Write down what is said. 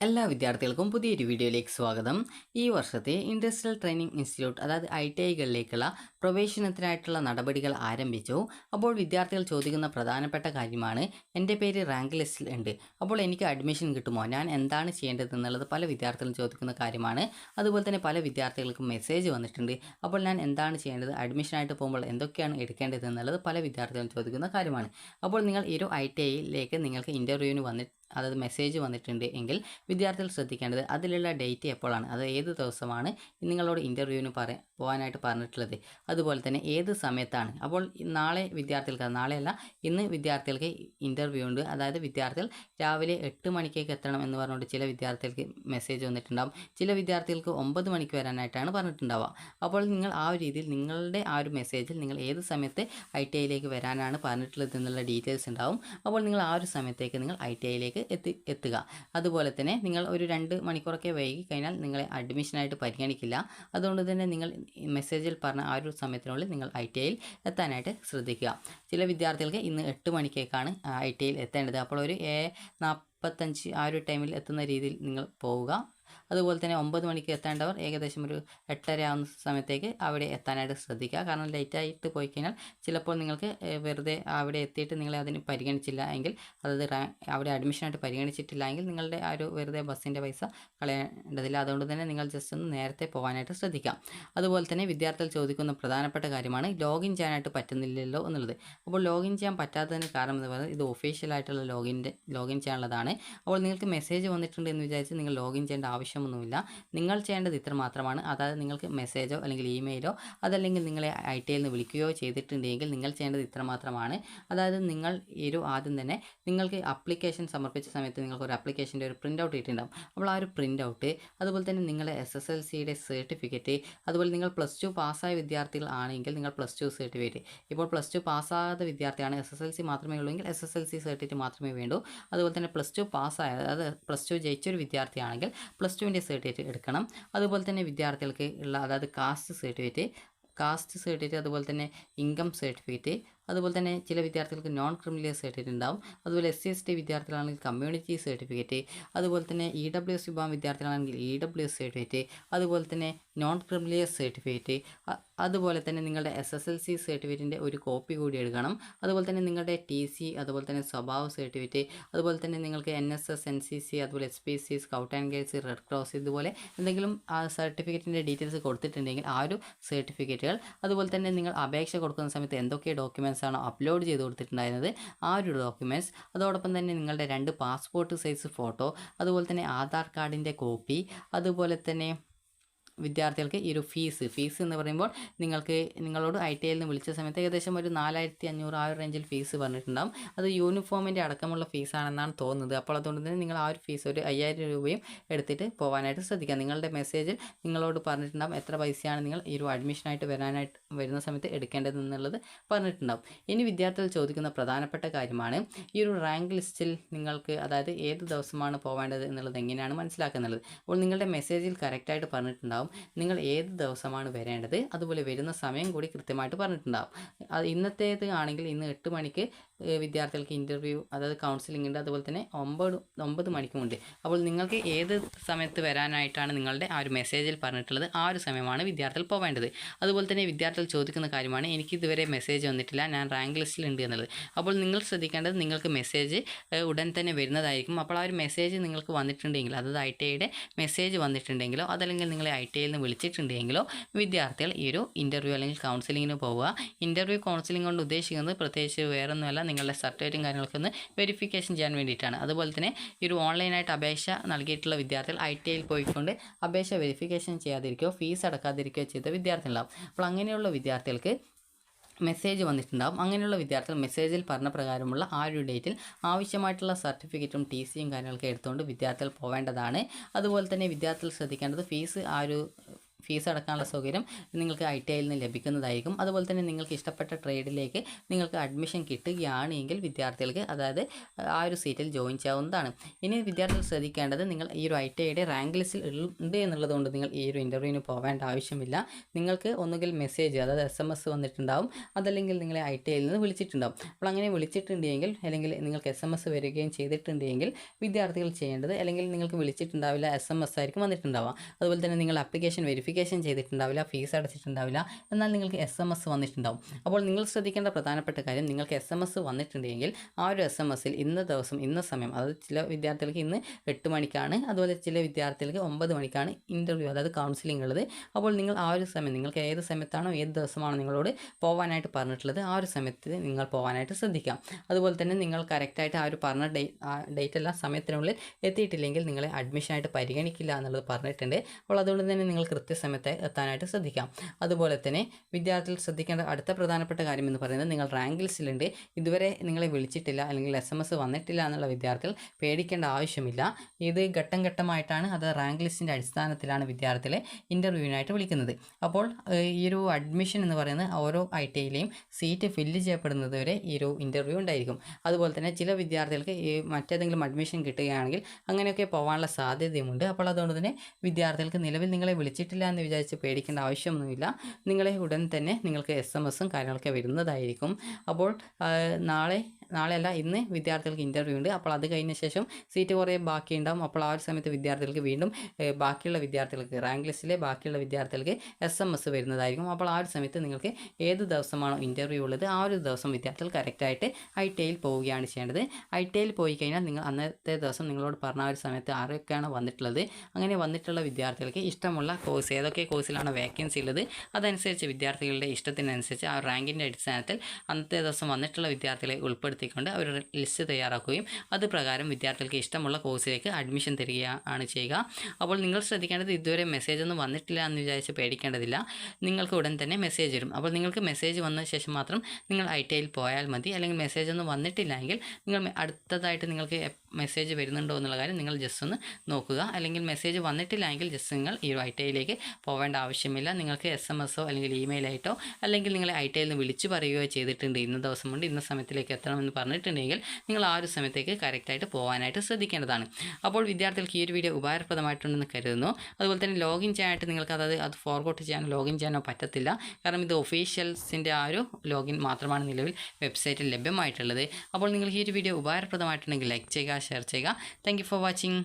എല്ലാ വിദ്യാർത്ഥികൾക്കും പുതിയൊരു വീഡിയോയിലേക്ക് സ്വാഗതം. ഈ വർഷത്തെ ഇൻഡസ്ട്രിയൽ ട്രെയിനിങ് ഇൻസ്റ്റിറ്റ്യൂട്ട് അതായത് ഐ ടി ഐകളിലേക്കുള്ള പ്രവേശനത്തിനായിട്ടുള്ള നടപടികൾ ആരംഭിച്ചു. അപ്പോൾ വിദ്യാർത്ഥികൾ ചോദിക്കുന്ന പ്രധാനപ്പെട്ട കാര്യമാണ് എന്റെ പേര് റാങ്ക് ലിസ്റ്റിൽ ഉണ്ട്. അപ്പോൾ എനിക്ക് അഡ്മിഷൻ കിട്ടുമോ? ഞാൻ എന്താണ് ചെയ്യേണ്ടത് എന്നുള്ളത് പല വിദ്യാർത്ഥികളും ചോദിക്കുന്ന കാര്യമാണ്. അതുപോലെ തന്നെ പല വിദ്യാർത്ഥികൾക്കും മെസ്സേജ് വന്നിട്ടുണ്ട്. അപ്പോൾ ഞാൻ എന്താണ് ചെയ്യേണ്ടത്? അഡ്മിഷനായിട്ട് പോകുമ്പോൾ എന്തൊക്കെയാണ് എടുക്കേണ്ടത് എന്നുള്ളത് പല വിദ്യാർത്ഥികളും ചോദിക്കുന്ന കാര്യമാണ്. അപ്പോൾ നിങ്ങൾ ഈ ഒരു ഐ ടി ഐയിലേക്ക് നിങ്ങൾക്ക് ഇന്റർവ്യൂവിന് വന്നിട്ട് അതായത് മെസ്സേജ് വന്നിട്ടുണ്ട് എങ്കിൽ വിദ്യാർത്ഥികൾ ശ്രദ്ധിക്കേണ്ടത് അതിലുള്ള ഡേറ്റ് എപ്പോഴാണ്? അത് ഏത് ദിവസമാണ്? നിങ്ങളോട് ഇന്റർവ്യൂവിന് പറ പോകാനായിട്ട് പറഞ്ഞിട്ടുള്ളത്. അതുപോലെ തന്നെ ഏത് സമയത്താണ്? അപ്പോൾ നാളെ വിദ്യാർത്ഥികൾക്ക് നാളെയല്ല ഇന്ന് വിദ്യാർത്ഥികൾക്ക് ഇന്റർവ്യൂ ഉണ്ട്. അതായത് വിദ്യാർത്ഥികൾ രാവിലെ എട്ട് മണിക്കേക്ക് എത്തണം എന്ന് പറഞ്ഞുകൊണ്ട് ചില വിദ്യാർത്ഥികൾക്ക് മെസ്സേജ് വന്നിട്ടുണ്ടാവും. ചില വിദ്യാർത്ഥികൾക്ക് ഒമ്പത് മണിക്ക് വരാനായിട്ടാണ് പറഞ്ഞിട്ടുണ്ടാവുക. അപ്പോൾ നിങ്ങൾ ആ ഒരു രീതിയിൽ നിങ്ങളുടെ ആ ഒരു മെസ്സേജിൽ നിങ്ങൾ ഏത് സമയത്ത് ഐ ടി ഐയിലേക്ക് വരാനാണ് പറഞ്ഞിട്ടുള്ളത് എന്നുള്ള ഡീറ്റെയിൽസ് ഉണ്ടാവും. അപ്പോൾ നിങ്ങൾ ആ ഒരു സമയത്തേക്ക് നിങ്ങൾ ഐ ടി ഐയിലേക്ക് എത്തി എത്തുക. അതുപോലെ തന്നെ നിങ്ങൾ ഒരു രണ്ട് മണിക്കൂറൊക്കെ വൈകി കഴിഞ്ഞാൽ നിങ്ങളെ അഡ്മിഷനായിട്ട് പരിഗണിക്കില്ല. അതുകൊണ്ട് തന്നെ നിങ്ങൾ മെസ്സേജിൽ പറഞ്ഞ ആ ഒരു സമയത്തിനുള്ളിൽ നിങ്ങൾ ഐ ടി ഐയിൽ എത്താനായിട്ട് ശ്രദ്ധിക്കുക. ചില വിദ്യാർത്ഥികൾക്ക് ഇന്ന് എട്ട് മണിക്കേക്കാണ് ഐ ടി ഐയിൽ എത്തേണ്ടത്. അപ്പോൾ ഒരു നാൽപ്പത്തഞ്ച് ആ ഒരു ടൈമിൽ എത്തുന്ന രീതിയിൽ നിങ്ങൾ പോവുക. അതുപോലെ തന്നെ ഒമ്പത് മണിക്ക് എത്തേണ്ടവർ ഏകദേശം ഒരു എട്ടര ആവുന്ന സമയത്തേക്ക് അവിടെ എത്താനായിട്ട് ശ്രദ്ധിക്കുക. കാരണം ലേറ്റായിട്ട് പോയി കഴിഞ്ഞാൽ ചിലപ്പോൾ നിങ്ങൾക്ക് വെറുതെ അവിടെ എത്തിയിട്ട് നിങ്ങളെ അതിന് പരിഗണിച്ചില്ല എങ്കിൽ അതായത് അവിടെ അഡ്മിഷനായിട്ട് പരിഗണിച്ചിട്ടില്ല എങ്കിൽ നിങ്ങളുടെ ആ ഒരു വെറുതെ ബസ്സിന്റെ പൈസ കളയേണ്ടതില്ല. അതുകൊണ്ട് തന്നെ നിങ്ങൾ ജസ്റ്റ് ഒന്ന് നേരത്തെ പോകാനായിട്ട് ശ്രദ്ധിക്കാം അതുപോലെ തന്നെ വിദ്യാർത്ഥികൾ ചോദിക്കുന്ന പ്രധാനപ്പെട്ട കാര്യമാണ് ലോഗിൻ ചെയ്യാനായിട്ട് പറ്റുന്നില്ലല്ലോ എന്നുള്ളത്. അപ്പോൾ ലോഗിൻ ചെയ്യാൻ പറ്റാത്തതിന് കാരണം എന്ന് പറയുന്നത് ഇത് ഒഫീഷ്യലായിട്ടുള്ള ലോഗിന്റെ ലോഗിൻ ചെയ്യാനുള്ളതാണ്. അപ്പോൾ നിങ്ങൾക്ക് മെസ്സേജ് വന്നിട്ടുണ്ട് എന്ന് വിചാരിച്ച് നിങ്ങൾ ലോഗിൻ ചെയ്യേണ്ട ആവശ്യമൊന്നുമില്ല. നിങ്ങൾ ചെയ്യേണ്ടത് ഇത്ര മാത്രമാണ്. അതായത് നിങ്ങൾക്ക് മെസ്സേജോ അല്ലെങ്കിൽ ഇമെയിലോ അതല്ലെങ്കിൽ നിങ്ങളെ ഐ ടി ഐയിൽ നിന്ന് വിളിക്കുകയോ ചെയ്തിട്ടുണ്ടെങ്കിൽ നിങ്ങൾ ചെയ്യേണ്ടത് ഇത്ര മാത്രമാണ്. അതായത് നിങ്ങൾ ഒരു ആദ്യം തന്നെ നിങ്ങൾക്ക് അപ്ലിക്കേഷൻ സമർപ്പിച്ച സമയത്ത് നിങ്ങൾക്ക് ഒരു അപ്ലിക്കേഷന്റെ ഒരു പ്രിന്റ് ഔട്ട് കിട്ടിയിട്ടുണ്ടാകും അപ്പോൾ ആ ഒരു പ്രിന്റ് ഔട്ട് അതുപോലെ തന്നെ നിങ്ങളുടെ എസ് എസ് എൽ സിയുടെ സർട്ടിഫിക്കറ്റ് അതുപോലെ നിങ്ങൾ പ്ലസ് ടു പാസ്സായ വിദ്യാർത്ഥികൾ ആണെങ്കിൽ നിങ്ങൾ പ്ലസ് ടു സർട്ടിഫിക്കറ്റ്. ഇപ്പോൾ പ്ലസ് ടു പാസ്സാകാത്ത വിദ്യാർത്ഥിയാണ് എസ് എസ് എൽ സി മാത്രമേ ഉള്ളൂ എങ്കിൽ S S L C certificate മാത്രമേ വേണ്ടൂ. അതുപോലെ തന്നെ പ്ലസ് ടു പാസ്സായ അതായത് പ്ലസ് ടു ജയിച്ചൊരു വിദ്യാർത്ഥിയാണെങ്കിൽ പ്ലസ് ടുവിന്റെ സർട്ടിഫിക്കറ്റ് എടുക്കണം. അതുപോലെ തന്നെ വിദ്യാർത്ഥികൾക്ക് ഉള്ള അതായത് കാസ്റ്റ് സർട്ടിഫിക്കറ്റ് കാസ്റ്റ് സർട്ടിഫിക്കറ്റ് അതുപോലെ തന്നെ ഇൻകം സർട്ടിഫിക്കറ്റ് അതുപോലെ തന്നെ ചില വിദ്യാർത്ഥികൾക്ക് നോൺ ക്രിമിനൽ സർട്ടിഫിക്കറ്റ് ഉണ്ടാവും. അതുപോലെ എസ് സി എസ് ടി വിദ്യാർത്ഥികളാണെങ്കിൽ കമ്മ്യൂണിറ്റി സർട്ടിഫിക്കറ്റ് അതുപോലെ തന്നെ ഇ ഡബ്ല്യു എസ് വിഭാഗം വിദ്യാർത്ഥികളാണെങ്കിൽ ഇ ഡബ്ല്യു എസ് സർട്ടിഫിക്കറ്റ് അതുപോലെ തന്നെ നോൺ ക്രിമിനൽ സർട്ടിഫിക്കറ്റ് അതുപോലെ തന്നെ നിങ്ങളുടെ എസ് എസ് എൽ സി സർട്ടിഫിക്കറ്റിന്റെ ഒരു കോപ്പി കൂടി എടുക്കണം. അതുപോലെ തന്നെ നിങ്ങളുടെ ടി സി അതുപോലെ തന്നെ സ്വഭാവ സർട്ടിഫിക്കറ്റ് അതുപോലെ തന്നെ നിങ്ങൾക്ക് N S S N C C അതുപോലെ S P C scout and guides red cross ഇതുപോലെ എന്തെങ്കിലും ആ സർട്ടിഫിക്കറ്റിന്റെ ഡീറ്റെയിൽസ് കൊടുത്തിട്ടുണ്ടെങ്കിൽ ആ ഒരു സർട്ടിഫിക്കറ്റുകൾ അതുപോലെ തന്നെ നിങ്ങൾ അപേക്ഷ കൊടുക്കുന്ന സമയത്ത് എന്തൊക്കെ ഡോക്യുമെന്റ്സ് ആണോ അപ്ലോഡ് ചെയ്ത് കൊടുത്തിട്ടുണ്ടായിരുന്നത് ആ ഒരു ഡോക്യുമെന്റ്സ് അതോടൊപ്പം തന്നെ നിങ്ങളുടെ രണ്ട് പാസ്പോർട്ട് സൈസ് ഫോട്ടോ അതുപോലെ തന്നെ ആധാർ കാർഡിന്റെ കോപ്പി അതുപോലെ തന്നെ വിദ്യാർത്ഥികൾക്ക് ഈ ഒരു ഫീസ്. ഫീസ് എന്ന് പറയുമ്പോൾ നിങ്ങൾക്ക് നിങ്ങളോട് ഐ ടി ഐയിൽ നിന്ന് വിളിച്ച സമയത്ത് ഏകദേശം ഒരു നാലായിരത്തി അഞ്ഞൂറ് ആ ഒരു റേഞ്ചിൽ ഫീസ് പറഞ്ഞിട്ടുണ്ടാവും. അത് യൂണിഫോമിന്റെ അടക്കമുള്ള ഫീസാണെന്നാണ് തോന്നുന്നത്. അപ്പോൾ അതുകൊണ്ട് തന്നെ നിങ്ങൾ ആ ഒരു ഫീസ് ഒരു അയ്യായിരം രൂപയും എടുത്തിട്ട് പോകാനായിട്ട് ശ്രദ്ധിക്കുക. നിങ്ങളുടെ മെസ്സേജിൽ നിങ്ങളോട് പറഞ്ഞിട്ടുണ്ടാവും എത്ര പൈസയാണ് നിങ്ങൾ ഈ ഒരു അഡ്മിഷനായിട്ട് വരാനായിട്ട് വരുന്ന സമയത്ത് എടുക്കേണ്ടതെന്നുള്ളത് പറഞ്ഞിട്ടുണ്ടാകും ഇനി വിദ്യാർത്ഥികൾ ചോദിക്കുന്ന പ്രധാനപ്പെട്ട കാര്യമാണ് ഈ ഒരു റാങ്ക് ലിസ്റ്റിൽ നിങ്ങൾക്ക് അതായത് ഏത് ദിവസമാണ് പോവേണ്ടത് എന്നുള്ളത് എങ്ങനെയാണ് മനസ്സിലാക്കുന്നത്? അപ്പോൾ നിങ്ങളുടെ മെസ്സേജിൽ കറക്റ്റായിട്ട് പറഞ്ഞിട്ടുണ്ടാവും നിങ്ങൾ ഏത് ദിവസമാണ് വരേണ്ടത്? അതുപോലെ വരുന്ന സമയം കൂടി കൃത്യമായിട്ട് പറഞ്ഞിട്ടുണ്ടാവും. ഇന്നത്തേത് ആണെങ്കിൽ ഇന്ന് എട്ട് മണിക്ക് വിദ്യാർത്ഥികൾക്ക് ഇന്റർവ്യൂ അതായത് കൗൺസിലിംഗ് ഉണ്ട്. അതുപോലെ തന്നെ ഒമ്പത് ഒമ്പത് മണിക്കുമുണ്ട്. അപ്പോൾ നിങ്ങൾക്ക് ഏത് സമയത്ത് വരാനായിട്ടാണ് നിങ്ങളുടെ ആ ഒരു മെസ്സേജിൽ പറഞ്ഞിട്ടുള്ളത്? ആ ഒരു സമയമാണ് വിദ്യാർത്ഥികൾ പോവേണ്ടത്. അതുപോലെ തന്നെ വിദ്യാർത്ഥികൾ ചോദിക്കുന്ന കാര്യമാണ് എനിക്ക് ഇതുവരെ മെസ്സേജ് വന്നിട്ടില്ല. ഞാൻ റാങ്ക് ലിസ്റ്റിൽ ഉണ്ട് എന്നുള്ളത്. അപ്പോൾ നിങ്ങൾ ശ്രദ്ധിക്കേണ്ടത് നിങ്ങൾക്ക് മെസ്സേജ് ഉടൻ തന്നെ വരുന്നതായിരിക്കും. അപ്പോൾ ആ ഒരു മെസ്സേജ് നിങ്ങൾക്ക് വന്നിട്ടുണ്ടെങ്കിൽ അതായത് ഐ ടി ഐയുടെ മെസ്സേജ് വന്നിട്ടുണ്ടെങ്കിലോ അതല്ലെങ്കിൽ നിങ്ങളെ ഐ ടി ഐയിൽ നിന്ന് വിളിച്ചിട്ടുണ്ടെങ്കിലോ വിദ്യാർത്ഥികൾ ഈ ഒരു ഇന്റർവ്യൂ അല്ലെങ്കിൽ കൗൺസിലിങ്ങിന് പോവുക. ഇന്റർവ്യൂ കൗൺസിലിംഗ് കൊണ്ട് ഉദ്ദേശിക്കുന്നത് പ്രത്യേകിച്ച് വേറൊന്നുമല്ല. നിങ്ങളുടെ സർട്ടിഫിക്കറ്റും കാര്യങ്ങളൊക്കെ ഒന്ന് വെരിഫിക്കേഷൻ ചെയ്യാൻ വേണ്ടിയിട്ടാണ്. അതുപോലെ തന്നെ ഈ ഒരു ഓൺലൈനായിട്ട് അപേക്ഷ നൽകിയിട്ടുള്ള വിദ്യാർത്ഥികൾ ഐ ടി ഐയിൽ പോയിക്കൊണ്ട് അപേക്ഷ വെരിഫിക്കേഷൻ ചെയ്യാതിരിക്കുകയോ ഫീസ് അടക്കാതിരിക്കുകയോ ചെയ്ത വിദ്യാർത്ഥികളുണ്ടാവും അപ്പോൾ അങ്ങനെയുള്ള വിദ്യാർത്ഥികൾക്ക് മെസ്സേജ് വന്നിട്ടുണ്ടാവും. അങ്ങനെയുള്ള വിദ്യാർത്ഥികൾ മെസ്സേജിൽ പറഞ്ഞ പ്രകാരമുള്ള ആ ഒരു ഡേറ്റിൽ ആവശ്യമായിട്ടുള്ള സർട്ടിഫിക്കറ്റും ടി സിയും കാര്യങ്ങളൊക്കെ എടുത്തുകൊണ്ട് വിദ്യാർത്ഥികൾ പോവേണ്ടതാണ്. അതുപോലെ തന്നെ വിദ്യാർത്ഥികൾ ശ്രദ്ധിക്കേണ്ടത് ഫീസ് ആ ഒരു ഫീസ് അടക്കാനുള്ള സൗകര്യം നിങ്ങൾക്ക് ഐ ടി ഐയിൽ നിന്ന് ലഭിക്കുന്നതായിരിക്കും. അതുപോലെ തന്നെ നിങ്ങൾക്ക് ഇഷ്ടപ്പെട്ട ട്രേഡിലേക്ക് നിങ്ങൾക്ക് അഡ്മിഷൻ കിട്ടുകയാണെങ്കിൽ വിദ്യാർത്ഥികൾക്ക് അതായത് ആ ഒരു സീറ്റിൽ ജോയിൻ ചെയ്യാവുന്നതാണ്. ഇനി വിദ്യാർത്ഥികൾ ശ്രദ്ധിക്കേണ്ടത് നിങ്ങൾ ഈ ഒരു ഐ ടി ഐയുടെ റാങ്ക് ലിസ്റ്റിൽ ഉണ്ട് എന്നുള്ളതുകൊണ്ട് നിങ്ങൾ ഈ ഒരു ഇന്റർവ്യൂവിന് പോകേണ്ട ആവശ്യമില്ല. നിങ്ങൾക്ക് ഒന്നുകിൽ മെസ്സേജ് അതായത് എസ് എം എസ് വന്നിട്ടുണ്ടാവും. അതല്ലെങ്കിൽ നിങ്ങളെ ഐ ടി ഐയിൽ നിന്ന് വിളിച്ചിട്ടുണ്ടാവും. അപ്പോൾ അങ്ങനെ വിളിച്ചിട്ടുണ്ടെങ്കിൽ അല്ലെങ്കിൽ നിങ്ങൾക്ക് എസ് എം എസ് വരികയും ചെയ്തിട്ടുണ്ടെങ്കിൽ വിദ്യാർത്ഥികൾ ചെയ്യേണ്ടത് അല്ലെങ്കിൽ നിങ്ങൾക്ക് വിളിച്ചിട്ടുണ്ടാവില്ല എസ് എം എസ് ആയിരിക്കും വന്നിട്ടുണ്ടാവുക. അതുപോലെ തന്നെ നിങ്ങൾ അപ്ലിക്കേഷൻ ആപ്ലിക്കേഷൻ വെരിഫിക്കേഷൻ ചെയ്തിട്ടുണ്ടാവില്ല ഫീസ് അടച്ചിട്ടുണ്ടാവില്ല എന്നാൽ നിങ്ങൾക്ക് എസ് എം എസ് വന്നിട്ടുണ്ടാവും. അപ്പോൾ നിങ്ങൾ ശ്രദ്ധിക്കേണ്ട പ്രധാനപ്പെട്ട കാര്യം നിങ്ങൾക്ക് എസ് എം എസ് വന്നിട്ടുണ്ടെങ്കിൽ ആ ഒരു എസ് എം എസിൽ ഇന്ന ദിവസം ഇന്ന സമയം അതായത് ചില വിദ്യാർത്ഥികൾക്ക് ഇന്ന് എട്ട് മണിക്കാണ് അതുപോലെ ചില വിദ്യാർത്ഥികൾക്ക് ഒമ്പത് മണിക്കാണ് ഇന്റർവ്യൂ അതായത് കൗൺസിലിംഗ് ഉള്ളത്. അപ്പോൾ നിങ്ങൾ ആ ഒരു സമയം നിങ്ങൾക്ക് ഏത് സമയത്താണോ ഏത് ദിവസമാണോ നിങ്ങളോട് പോകാനായിട്ട് പറഞ്ഞിട്ടുള്ളത് ആ ഒരു സമയത്ത് നിങ്ങൾ പോകാനായിട്ട് ശ്രദ്ധിക്കാം. അതുപോലെ തന്നെ നിങ്ങൾ കറക്റ്റായിട്ട് ആ ഒരു പറഞ്ഞ ഡേറ്റ് അല്ല സമയത്തിനുള്ളിൽ എത്തിയിട്ടില്ലെങ്കിൽ നിങ്ങളെ അഡ്മിഷനായിട്ട് പരിഗണിക്കില്ല എന്നുള്ളത് പറഞ്ഞിട്ടുണ്ട്. അപ്പോൾ അതുകൊണ്ട് തന്നെ നിങ്ങൾ കൃത്യസമയത്ത് എത്താനായിട്ട് ശ്രദ്ധിക്കാം. അതുപോലെ തന്നെ വിദ്യാർത്ഥികൾ ശ്രദ്ധിക്കേണ്ട അടുത്ത പ്രധാനപ്പെട്ട കാര്യം എന്ന് പറയുന്നത് നിങ്ങൾ റാങ്ക് ലിസ്റ്റിലുണ്ട് ഇതുവരെ നിങ്ങളെ വിളിച്ചിട്ടില്ല അല്ലെങ്കിൽ എസ് എം എസ് വന്നിട്ടില്ല എന്നുള്ള വിദ്യാർത്ഥികൾ പേടിക്കേണ്ട ആവശ്യമില്ല. ഇത് ഘട്ടം ഘട്ടമായിട്ടാണ് അത് റാങ്ക് ലിസ്റ്റിന്റെ അടിസ്ഥാനത്തിലാണ് വിദ്യാർത്ഥികളെ ഇന്റർവ്യൂവിനായിട്ട് വിളിക്കുന്നത്. അപ്പോൾ ഈ ഒരു അഡ്മിഷൻ എന്ന് പറയുന്നത് ഓരോ ഐ ടി ഐയിലെയും സീറ്റ് ഫില്ല് ചെയ്യപ്പെടുന്നത് വരെ ഈ ഒരു ഇന്റർവ്യൂ ഉണ്ടായിരിക്കും. അതുപോലെ തന്നെ ചില വിദ്യാർത്ഥികൾക്ക് ഈ മറ്റേതെങ്കിലും അഡ്മിഷൻ കിട്ടുകയാണെങ്കിൽ അങ്ങനെയൊക്കെ പോകാനുള്ള സാധ്യതയുമുണ്ട്. അപ്പോൾ അതുകൊണ്ട് തന്നെ വിദ്യാർത്ഥികൾക്ക് നിലവിൽ നിങ്ങളെ വിളിച്ചിട്ടില്ല എന്ന് വിചാരിച്ച് പേടിക്കേണ്ട ആവശ്യമൊന്നുമില്ല. നിങ്ങളെ ഉടൻ തന്നെ നിങ്ങൾക്ക് എസ് എം എസും കാര്യങ്ങളൊക്കെ വരുന്നതായിരിക്കും. അപ്പോൾ നാളെ നാളെയല്ല ഇന്ന് വിദ്യാർത്ഥികൾക്ക് ഇന്റർവ്യൂ ഉണ്ട്. അപ്പോൾ അത് കഴിഞ്ഞ ശേഷം സീറ്റ് കുറേ ബാക്കിയുണ്ടാവും. അപ്പോൾ ആ ഒരു സമയത്ത് വിദ്യാർത്ഥികൾക്ക് വീണ്ടും ബാക്കിയുള്ള വിദ്യാർത്ഥികൾക്ക് റാങ്ക് ലിസ്റ്റിലെ ബാക്കിയുള്ള വിദ്യാർത്ഥികൾക്ക് എസ് എം എസ് വരുന്നതായിരിക്കും. അപ്പോൾ ആ ഒരു സമയത്ത് നിങ്ങൾക്ക് ഏത് ദിവസമാണോ ഇന്റർവ്യൂ ഉള്ളത് ആ ഒരു ദിവസം വിദ്യാർത്ഥികൾ കറക്റ്റായിട്ട് ഐ ടി ഐയിൽ പോവുകയാണ് ചെയ്യേണ്ടത്. ഐ ടി ഐയിൽ പോയി കഴിഞ്ഞാൽ നിങ്ങൾ അന്നത്തെ ദിവസം നിങ്ങളോട് പറഞ്ഞ ഒരു സമയത്ത് ആരൊക്കെയാണ് വന്നിട്ടുള്ളത് അങ്ങനെ വന്നിട്ടുള്ള വിദ്യാർത്ഥികൾക്ക് ഇഷ്ടമുള്ള കോഴ്സ് ഏതൊക്കെ കോഴ്സിലാണ് വേക്കൻസി ഉള്ളത് അതനുസരിച്ച് വിദ്യാർത്ഥികളുടെ ഇഷ്ടത്തിനനുസരിച്ച് ആ റാങ്കിന്റെ അടിസ്ഥാനത്തിൽ അന്നത്തെ ദിവസം വന്നിട്ടുള്ള വിദ്യാർത്ഥികളെ ഉൾപ്പെടുത്തിക്കൊണ്ട് അവർ ലിസ്റ്റ് തയ്യാറാക്കുകയും അത് പ്രകാരം വിദ്യാർത്ഥികൾക്ക് ഇഷ്ടമുള്ള കോഴ്സിലേക്ക് അഡ്മിഷൻ തരികയാണ് ചെയ്യുക. അപ്പോൾ നിങ്ങൾ ശ്രദ്ധിക്കേണ്ടത് ഇതുവരെ മെസ്സേജ് ഒന്നും വന്നിട്ടില്ല എന്ന് വിചാരിച്ച് പേടിക്കേണ്ടതില്ല. നിങ്ങൾക്ക് ഉടൻ തന്നെ മെസ്സേജ് വരും അപ്പോൾ നിങ്ങൾക്ക് മെസ്സേജ് വന്ന ശേഷം മാത്രം നിങ്ങൾ ഐ ടി ഐയിൽ പോയാൽ മതി. അല്ലെങ്കിൽ മെസ്സേജ് ഒന്നും വന്നിട്ടില്ലെങ്കിൽ നിങ്ങൾ അടുത്തതായിട്ട് നിങ്ങൾക്ക് മെസ്സേജ് വരുന്നുണ്ടോ എന്നുള്ള കാര്യം നിങ്ങൾ ജസ്റ്റ് ഒന്ന് നോക്കുക. അല്ലെങ്കിൽ മെസ്സേജ് വന്നിട്ടില്ലെങ്കിൽ ജസ്റ്റ് നിങ്ങൾ ഈ ഐ ടി ഐയിലേക്ക് പോവേണ്ട ആവശ്യമില്ല. നിങ്ങൾക്ക് എസ് എം എസോ അല്ലെങ്കിൽ ഇമെയിൽ ആയിട്ടോ അല്ലെങ്കിൽ നിങ്ങൾ ഐ ടി ഐയിൽ നിന്ന് വിളിച്ചു പറയുകയോ ചെയ്തിട്ടുണ്ട് ഇന്ന ദിവസം കൊണ്ട് ഇന്ന സമയത്തിലേക്ക് എത്തണമെന്ന് പറഞ്ഞിട്ടുണ്ടെങ്കിൽ നിങ്ങൾ ആ ഒരു സമയത്തേക്ക് കറക്റ്റായിട്ട് പോകാനായിട്ട് ശ്രദ്ധിക്കേണ്ടതാണ്. അപ്പോൾ വിദ്യാർത്ഥികൾക്ക് ഈ ഒരു വീഡിയോ ഉപകാരപ്രദമായിട്ടുണ്ടെന്ന് കരുതുന്നു. അതുപോലെ തന്നെ ലോഗിൻ ചെയ്യാനായിട്ട് നിങ്ങൾക്ക് അതായത് അത് ഫോർഗോട്ട് ചെയ്യാനോ ലോഗിൻ ചെയ്യാനോ പറ്റത്തില്ല. കാരണം ഇത് ഒഫീഷ്യൽസിന്റെ ആ ഒരു ലോഗിൻ മാത്രമാണ് നിലവിൽ വെബ്സൈറ്റിൽ ലഭ്യമായിട്ടുള്ളത്. അപ്പോൾ നിങ്ങൾക്ക് ഈ ഒരു വീഡിയോ ഉപകാരപ്രദമായിട്ടുണ്ടെങ്കിൽ ലൈക്ക് ചെയ്യുക ഷെയർ ചെയ്യുക. Thank for watching